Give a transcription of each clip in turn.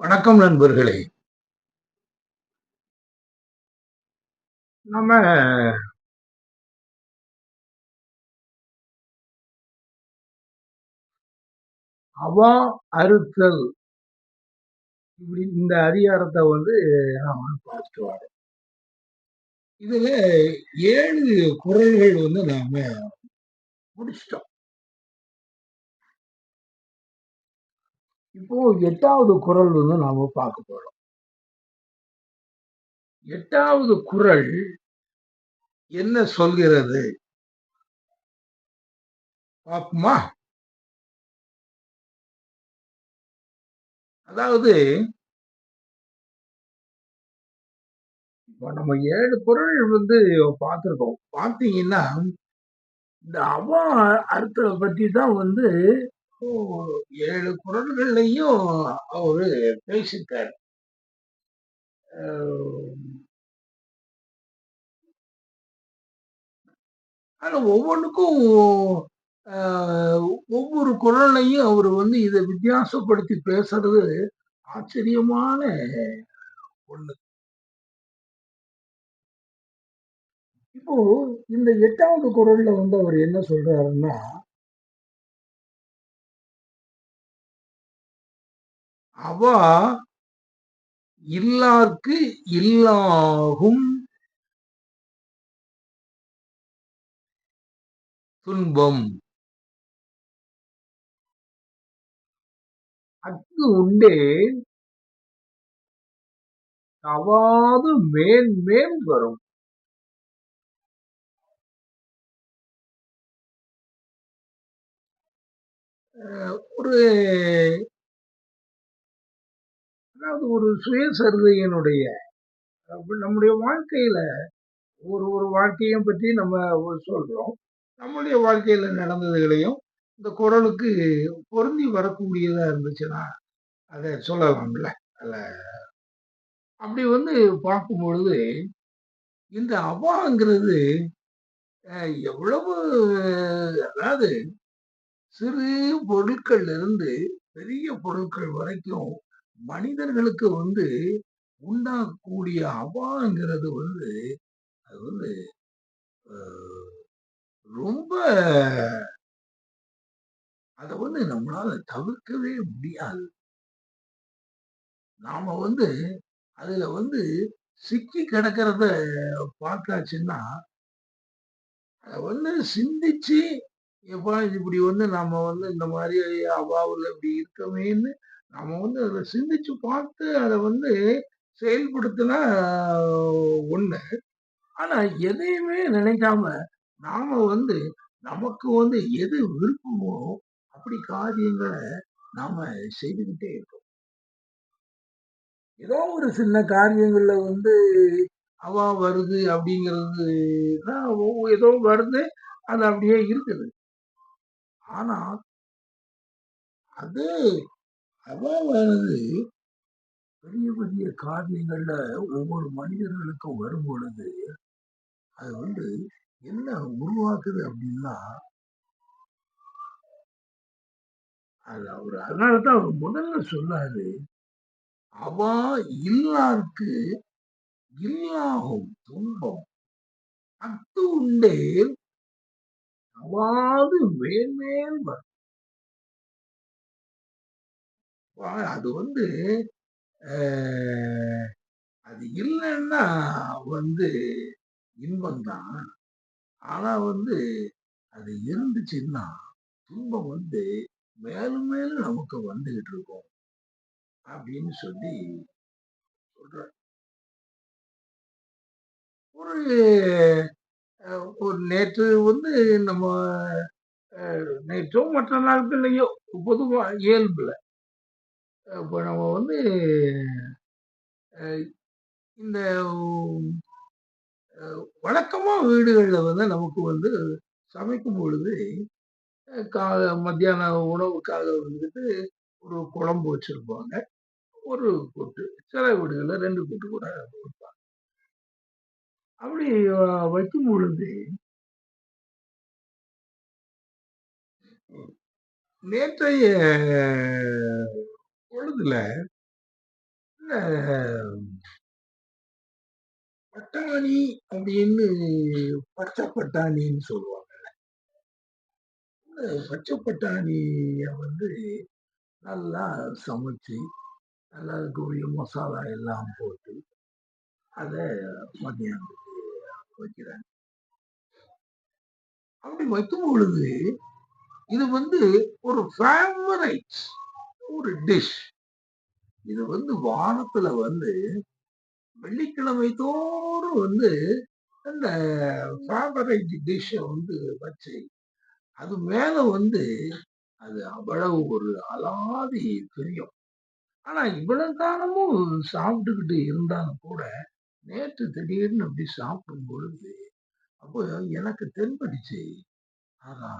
வணக்கம் நண்பர்களே. நம்ம அவா அறுத்தல் இப்படி இந்த அதிகாரத்தை வந்து நாம பார்த்துட்டு வரோம். இதுல ஏழு குரல்கள் வந்து நாம முடிச்சிட்டோம் இப்போ எட்டாவது குறள் வந்து நாம பார்க்க போறோம். எட்டாவது குறள் என்ன சொல்கிறது? பார்ப்போமா? அதாவது இப்ப நம்ம ஏழு குறள் வந்து பார்த்துருக்கோம் பார்த்தீங்கன்னா, இந்த அவ அர்த்தத்தை பற்றி தான் வந்து ஏழு குரல்கள்லையும் அவரு பேசிட்டார் ஆனா ஒவ்வொன்றுக்கும் ஒவ்வொரு குரல்லையும் அவர் வந்து இதை வித்தியாசப்படுத்தி பேசுறது ஆச்சரியமான ஒண்ணு. இப்போ இந்த எட்டாவது குரல்ல வந்து அவர் என்ன சொல்றாருன்னா அவ இல்லார்க்கு இல்லாகும் துன்பம். அக்கு உண்டே தவாது மேன்மேல் வரும். ஒரு அதாவது ஒரு சுயசரிதையினுடைய நம்முடைய வாழ்க்கையில ஒரு ஒரு வாழ்க்கையும் பற்றி நம்ம சொல்றோம். நம்முடைய வாழ்க்கையில நடந்ததுகளையும் இந்த குரலுக்கு பொருந்தி வரக்கூடியதா இருந்துச்சுன்னா, அதை சொல்லலாம்ல. அதில் அப்படி வந்து பார்க்கும்பொழுது, இந்த அவாங்கிறது எவ்வளவு அதாவது சிறு பொருட்கள்ல இருந்து பெரிய பொருட்கள் வரைக்கும் மனிதர்களுக்கு வந்து உண்டாகக்கூடிய அவாங்கிறது வந்து, அது வந்து ரொம்ப அதை வந்து நம்மளால தவிர்க்கவே முடியாது. நாம வந்து அதுல வந்து சிக்கி கிடக்கிறத பார்த்தாச்சுன்னா, அத வந்து சிந்திச்சு, எப்பா இப்படி வந்து நாம வந்து இந்த மாதிரி அவாவுல இப்படி இருக்கமேன்னு நாம வந்து அதை சிந்திச்சு பார்த்து அதை வந்து செயல்படுத்தினா ஒண்ணு. ஆனா எதையுமே நினைக்காம, நாம வந்து நமக்கு வந்து எது விருப்பமோ, அப்படி காரியங்களை நாம செய்துக்கிட்டே இருக்கோம். ஏதோ ஒரு சின்ன காரியங்கள்ல வந்து அவா வருது அப்படிங்கிறது ஒ ஏதோ வருது. அது அப்படியே இருக்குது. ஆனா அது அவாவானது பெரிய பெரிய காரியங்கள்ல ஒவ்வொரு மனிதர்களுக்கும் வரும் பொழுது அது வந்து என்ன உருவாக்குது அப்படின்னா அது அவர் அதனால தான் முதல்ல சொன்னாரு. அவா இல்லாருக்கு இல்லாகும் துன்பம். அத்து உண்டேல் அவாது மேன்மேல் வரும். அது வந்து அது இல்லைன்னா வந்து இன்பம் தான். ஆனா வந்து அது இருந்துச்சுன்னா, துன்பம் வந்து மேலும் மேலும் நமக்கு வந்துகிட்டு இருக்கும். அப்படின்னு சொல்லி சொல்ற ஒரு ஒரு நேற்று வந்து நம்ம நேற்றோ மற்ற நாட்கள்லயோ பொதுவா இயல்புல. இப்போ நம்ம வந்து இந்த வழக்கமாக வீடுகளில் வந்து நமக்கு வந்து சமைக்கும் பொழுது, அ கா மத்தியான உணவுக்காக வந்துட்டு ஒரு குழம்பு வச்சுருப்பாங்க ஒரு கூட்டு. சில வீடுகளில் ரெண்டு கூட்டு கூட கொடுப்பாங்க அப்படி வைக்கும் பொழுது நேற்றைய பொழுதுல பட்டாணி அப்படின்னு பச்சை பட்டாணின்னு சொல்லுவாங்க. பச்சை பட்டாணிய வந்து நல்லா சமைச்சு, நல்லா அதுக்குரிய மசாலா எல்லாம் போட்டு, அதை மத்தியானத்துக்கு வைக்கிறாங்க அப்படி வைக்கும் பொழுது, இது வந்து ஒரு ஃபேவரைட் ஒரு டிஷ். இது வந்து வானத்துல வந்து வெள்ளிக்கிழமை தோறும் வந்து அந்த ஃபேவரைட் டிஷ்ஷை வந்து வச்சு, அது மேல வந்து அது அவ்வளவு ஒரு அலாதி தெரியும் ஆனா இவ்வளவு காலமும் சாப்பிட்டுக்கிட்டு இருந்தாலும் கூட, நேற்று திடீர்னு அப்படி சாப்பிடும் பொழுது, அப்போ எனக்கு தென்பட்டுச்சு. ஆஹா!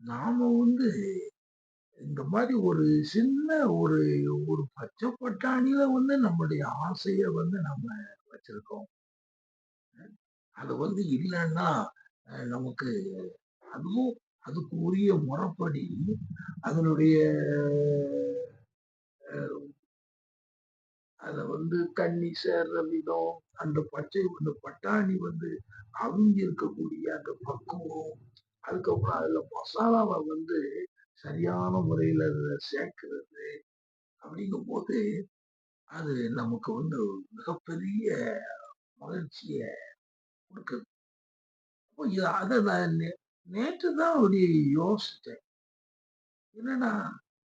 நாம வந்து இந்த மாதிரி ஒரு சின்ன ஒரு ஒரு பச்சை பட்டாணியில வந்து நம்முடைய ஆசைய வந்து நம்ம வச்சிருக்கோம். அது வந்து இல்லன்னா, அ நமக்கு அதுவும் அதுக்கு உரிய முறைப்படி அதனுடைய அ அத வந்து தண்ணி சேர்ற விதம், அந்த பச்சை அந்த பட்டாணி வந்து அவிஞ்சிருக்கக்கூடிய அந்த பக்குவம், அதுக்கப்புறம் அதுல மசாலாவ வந்து சரியான முறையில அதுல சேர்க்கிறது, அப்படிங்கும்போது, அது நமக்கு வந்து மிகப்பெரிய மகிழ்ச்சிய கொடுக்குது அப்போ நான் நே நேற்று தான் அப்படி யோசிச்சேன். என்னன்னா,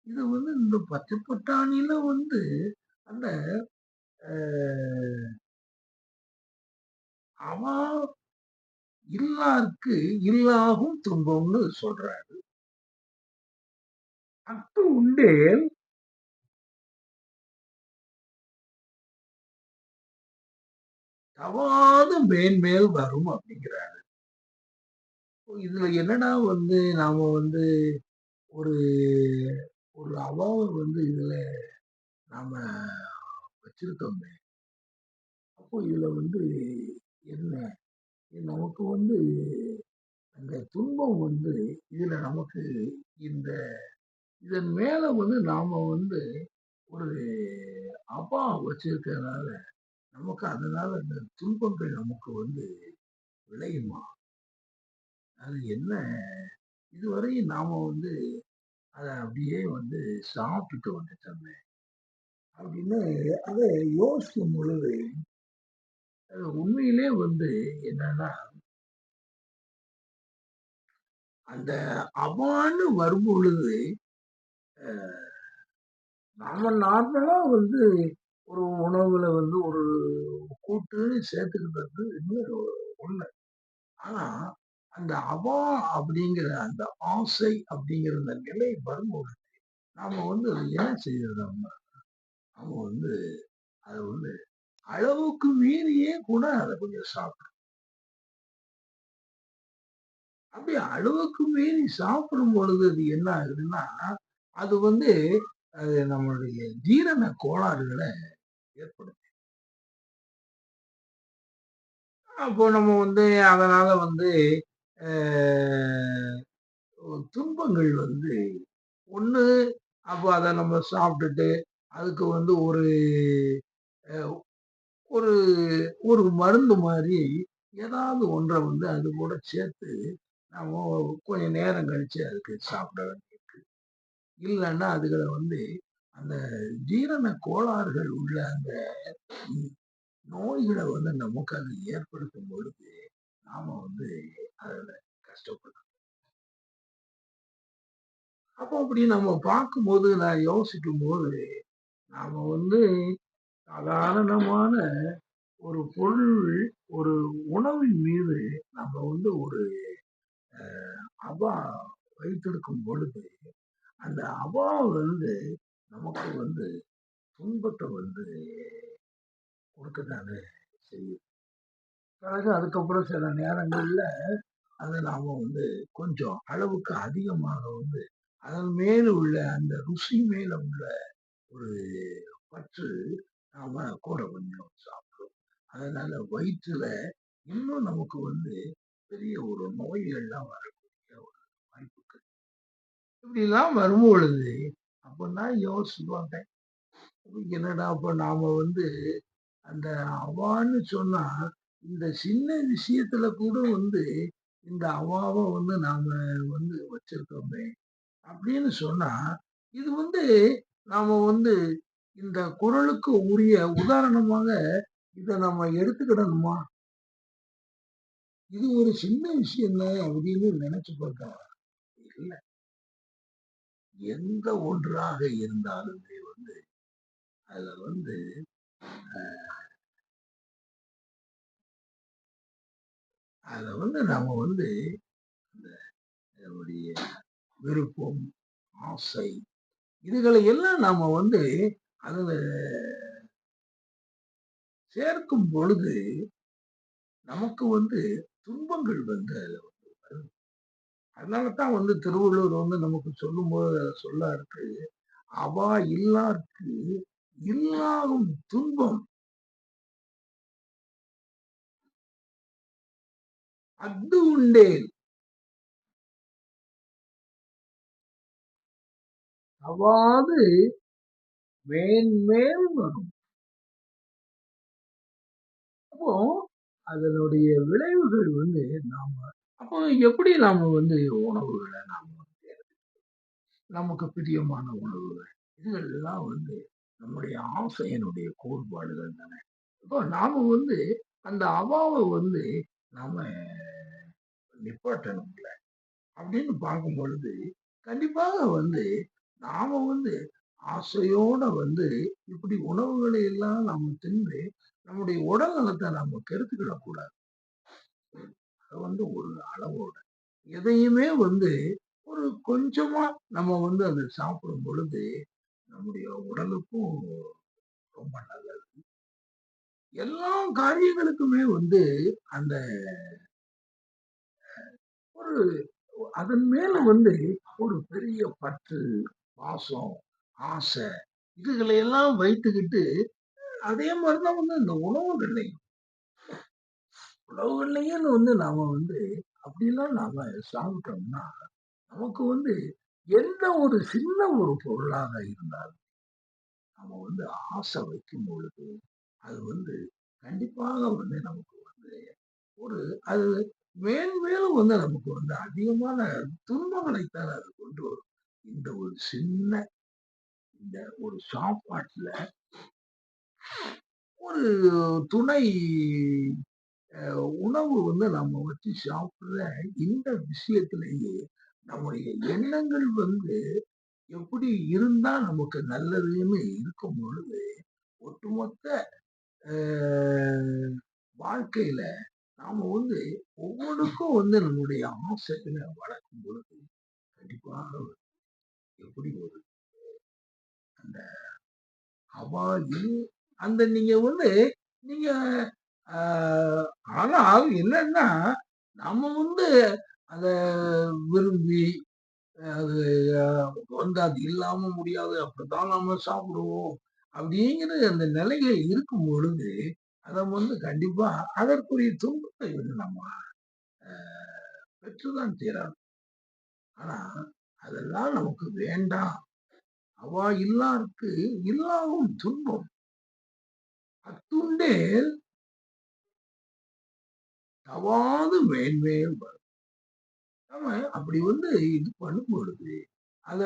இது வந்து இந்த பச்சை பட்டாணியில வந்து அந்த அவா இல்லாருக்கு இல்லாகும் துன்பம்னு சொல்றாரு. அஃது உண்டேல் தவாது மேன்மேல் வரும் அப்படிங்கிறாரு. இதுல என்னடா வந்து நாம வந்து ஒரு ஒரு அவாவை வந்து இதுல நாம வச்சிருக்கோமே! அப்போ இதுல வந்து என்ன? நமக்கு வந்து அந்த துன்பம் வந்து இதுல நமக்கு இந்த இதன் மேல வந்து நாம வந்து ஒரு அப்பா வச்சிருக்கிறதுனால, நமக்கு அதனால அந்த துன்பங்கள் நமக்கு வந்து விளையுமா? அது என்ன? இதுவரையும் நாம வந்து அதை அப்படியே வந்து சாப்பிட்டுட்டு வந்துட்டோமே! அப்படின்னு அதை யோசிக்கும் பொழுது, அது உண்மையிலே வந்து என்னன்னா அந்த அவான்னு வரும்பொழுது, நாம நார்மலா வந்து ஒரு உணவுல வந்து ஒரு கூட்டு சேர்த்துக்கிட்டது இன்னொரு ஒண்ணு. ஆனா, அந்த அவா அப்படிங்கிற அந்த ஆசை அப்படிங்கிற அந்த நிலை வரும்போது, நாம வந்து அத ஏன் செய்றோம்னா, நாம வந்து அத வந்து அளவுக்கு மீறியே கூட அதை கொஞ்சம் சாப்பிடும் அப்படி அளவுக்கு மீறி சாப்பிடும் பொழுது அது என்ன ஆகுதுன்னா, அது வந்து அது நம்மளுடைய ஜீரண கோளாறுகளை ஏற்படுத்தும். அப்போ நம்ம வந்து அதனால வந்து துன்பங்கள் வந்து ஒன்று அப்போ அதை நம்ம சாப்பிட்டுட்டு, அதுக்கு வந்து ஒரு ஒரு ஒரு மருந்து மாதிரி ஏதாவது ஒன்றை வந்து அது கூட சேர்த்து, நாம கொஞ்சம் நேரம் கழிச்சு அதுக்கு சாப்பிட வேண்டியிருக்கு. இல்லன்னா அதுகளை வந்து அந்த ஜீரண கோளாறுகள் உள்ள அந்த நோய்களை வந்து நமக்கு அது ஏற்படுத்தும் பொழுது, நாம வந்து அதுல கஷ்டப்படுறோம். அப்போ அப்படி நம்ம பார்க்கும்போது, நான் யோசிக்கும் போது நாம வந்து சாதாரணமான ஒரு பொருள், ஒரு உணவின் மீது நம்ம வந்து ஒரு அ அவா வைத்திருக்கும் பொழுது, அந்த அவா வந்து நமக்கு வந்து துன்பத்தை வந்து கொடுக்கத்தானே செய்யும். பிறகு அதுக்கப்புறம் சில நேரங்களில் அதை நாம் வந்து கொஞ்சம் அளவுக்கு அதிகமாக வந்து, அதன் மேலே உள்ள அந்த ருசி மேல உள்ள ஒரு பற்று நாம கூட கொஞ்சம் சாப்பிடுறோம். அதனால வயிற்றுல இன்னும் நமக்கு வந்து பெரிய ஒரு நோய்கள்லாம் வரும் இப்படிலாம் வரும்பொழுது, அப்ப நான் என்னடா அப்ப நாம வந்து அந்த அவான்னு சொன்னா இந்த சின்ன விஷயத்துல கூட வந்து இந்த அவாவை வந்து நாம வந்து வச்சிருக்கோமே அப்படின்னு சொன்னா இது வந்து நாம வந்து இந்த குரலுக்கு உரிய உதாரணமாக இதை நம்ம எடுத்துக்கிடணுமா? இது ஒரு சின்ன விஷயம் தான் அப்படின்னு நினைச்சு பார்த்தா இல்லை. எந்த ஒன்றாக இருந்தாலுமே வந்து அதுல வந்து அத வந்து நாம வந்து நம்முடைய விருப்பம் ஆசை இதுகளை எல்லாம் நாம வந்து அதுல சேர்க்கும் பொழுது நமக்கு வந்து துன்பங்கள் வந்து அதுல வந்து அதனாலதான் வந்து திருவள்ளுவர் வந்து நமக்கு சொல்லும் போது சொல்ல இருக்கு அவா இல்லாருக்கு இல்லாகும் துன்பம். அஃது உண்டேல் அவாது மேன்மேல் வரும். அப்போ அதனுடைய விளைவுகள் வந்து நாம அப்போ எப்படி நாம வந்து உணவுகளை நாம நமக்கு பிரியமான உணவுகள். இதுகள்லாம் வந்து நம்முடைய ஆசையனுடைய கோட்பாடுகள் தானே. இப்போ நாம வந்து அந்த அவாவை வந்து நாம நிப்பாட்டணும்ல? அப்படின்னு பார்க்கும் பொழுது கண்டிப்பாக வந்து நாம வந்து ஆசையோட வந்து இப்படி உணவுகளை எல்லாம் நாம தின்று நம்முடைய உடல் நலத்தை நம்ம கெடுத்துக்கிடக்கூடாது. வந்து ஒரு அளவோட எதையுமே வந்து ஒரு கொஞ்சமா நம்ம வந்து அதை சாப்பிடும் பொழுது நம்முடைய உடலுக்கும் ரொம்ப நல்லது. எல்லா காரியங்களுக்குமே வந்து அந்த ஒரு அதன் மேல வந்து ஒரு பெரிய பற்று பாசம் ஆசை இதுகளை எல்லாம் வைத்துக்கிட்டு அதே மாதிரிதான் வந்து இந்த உணவுகள்லையும் உணவுகள்லையும் வந்து நாம வந்து அப்படிலாம் நாம சாப்பிட்டோம்னா நமக்கு வந்து எந்த ஒரு சின்ன ஒரு பொருளாக இருந்தாலும் நம்ம வந்து ஆசை வைக்கும் பொழுது அது வந்து கண்டிப்பாக வந்து நமக்கு வந்து ஒரு அது மேன்மேலும் வந்து நமக்கு வந்து அதிகமான துன்பங்களைத்தான் அது கொண்டு வரும். இந்த ஒரு சின்ன இந்த ஒரு சாப்பாட்டுல ஒரு துணை உணவு வந்து நம்ம வச்சு சாப்பிடுற இந்த விஷயத்திலேயே நம்முடைய எண்ணங்கள் வந்து எப்படி இருந்தா நமக்கு நல்லதுன்னு இருக்கும் பொழுது ஒட்டுமொத்த வாழ்க்கையில நாம வந்து ஒவ்வொன்றுக்கும் வந்து நம்முடைய ஆசைகளை வளர்க்கும் பொழுது கண்டிப்பாக எப்படி ஒரு அந்த அவாயில் அந்த நீங்க வந்து நீங்க ஆனால் என்னன்னா நம்ம வந்து அத விரும்பி அது வந்து அது இல்லாம முடியாது அப்படித்தான் நம்ம சாப்பிடுவோம் அப்படிங்கிற அந்த நிலையில இருக்கும் பொழுது அதை வந்து கண்டிப்பா அதற்குரிய துன்பத்தை வந்து நம்ம பெற்றுதான் தீரணும். ஆனா அதெல்லாம் நமக்கு வேண்டாம். அவா இல்லாருக்கு இல்லாவும் துன்பம். அத்துண்டே தவாது மேன்மேல் வரும். நம்ம அப்படி வந்து இது பண்ணும் பொழுது அத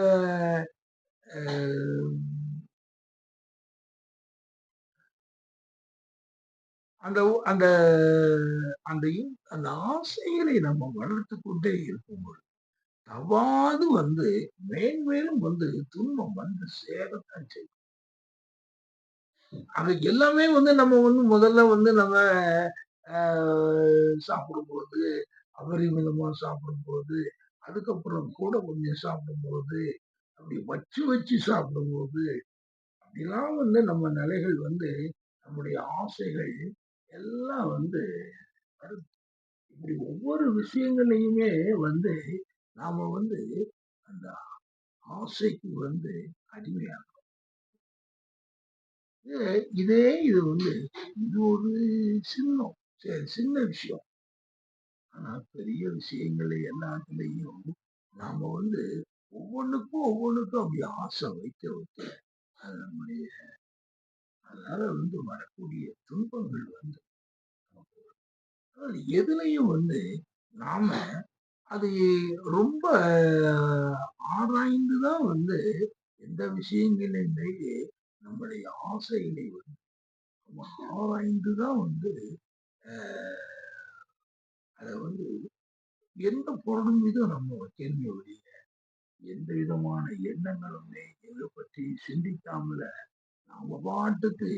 அந்த அந்த அந்த அந்த ஆசைகளை நம்ம வளர்த்து கொண்டே இருக்கும் பொழுது தவாது வந்து மேன்மேலும் வந்து துன்பம் வந்து சேரத்தான் செய்யும். அது எல்லாமே வந்து நம்ம வந்து முதல்ல வந்து நம்ம சாப்பிடும்போது அபரிமிதமா சாப்பிடும்போது அதுக்கப்புறம் கூட கொஞ்சம் சாப்பிடும்போது அப்படி வச்சு வச்சு சாப்பிடும்போது அப்படிலாம் வந்து நம்ம நிலைகள் வந்து நம்முடைய ஆசைகள் எல்லாம் வந்து இப்படி ஒவ்வொரு விஷயங்களையுமே வந்து நாம வந்து அந்த ஆசைக்கு வந்து அடிமையாகும் இதே இது வந்து இது ஒரு சின்னம். சரி சின்ன விஷயம். ஆனா பெரிய விஷயங்களை எல்லாத்துலேயும் நாம வந்து ஒவ்வொன்றுக்கும் ஒவ்வொன்றுக்கும் அப்படி ஆசை வைக்க வைக்க அது நம்முடைய அதனால வந்து வரக்கூடிய துன்பங்கள் வந்து எதுலையும் எதுலயும் வந்து நாம அது ரொம்ப ஆராய்ந்து தான் வந்து எந்த விஷயங்களின் மீது நம்முடைய ஆசைகளை வந்து நம்ம ஆராய்ந்து தான் வந்து அதை வந்து எந்த பொருளும் மீதும் நம்ம வைக்கணுமே ஒழிய எந்த விதமான எண்ணங்களுமே எதை பற்றி சிந்திக்காமல நாம பாட்டுக்கு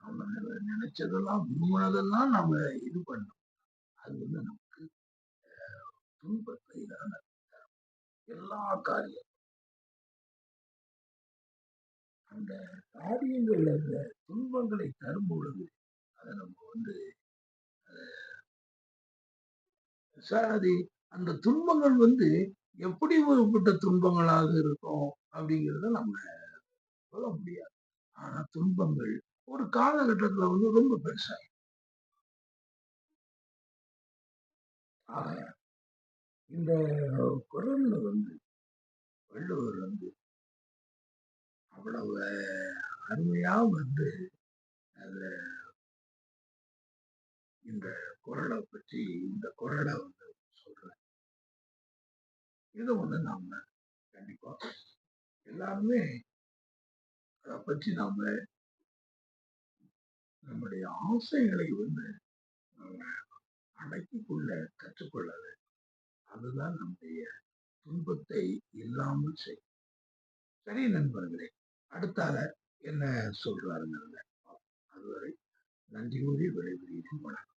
நம்ம நினைச்சதெல்லாம் விரும்பினதெல்லாம் நம்ம இது பண்ணோம். அது வந்து நமக்கு துன்பத்தை தான எல்லா காரியம் அந்த காரியங்கள்ல இந்த துன்பங்களை தரும் பொழுது அதை நம்ம வந்து அது அந்த துன்பங்கள் வந்து எப்படிப்பட்ட துன்பங்களாக இருக்கும் அப்படிங்கிறத நம்ம சொல்ல முடியாது. ஆனா துன்பங்கள் ஒரு காலகட்டத்துல வந்து ரொம்ப பெருசாகும் ஆக இந்த குரல்ல வந்து வள்ளுவர் வந்து அவ்வளவு அருமையா வந்து அதை இந்த குரலை பற்றி இந்த குரலை வந்து சொல்றேன் இதை வந்து நாம கண்டிப்பா எல்லாருமே அதை பற்றி நாம நம்முடைய ஆசைகளை வந்து நம்ம அடக்கிக்குள்ள கற்றுக்கொள்ள வேண்டும். அதுதான் நம்முடைய துன்பத்தை இல்லாமல் செய்யும். சரி நண்பர்களே அடுத்தால என்ன சொல்றாருங்கிறத அதுவரை நன்றி கூறி விடைபெறுகிறேன். வணக்கம்.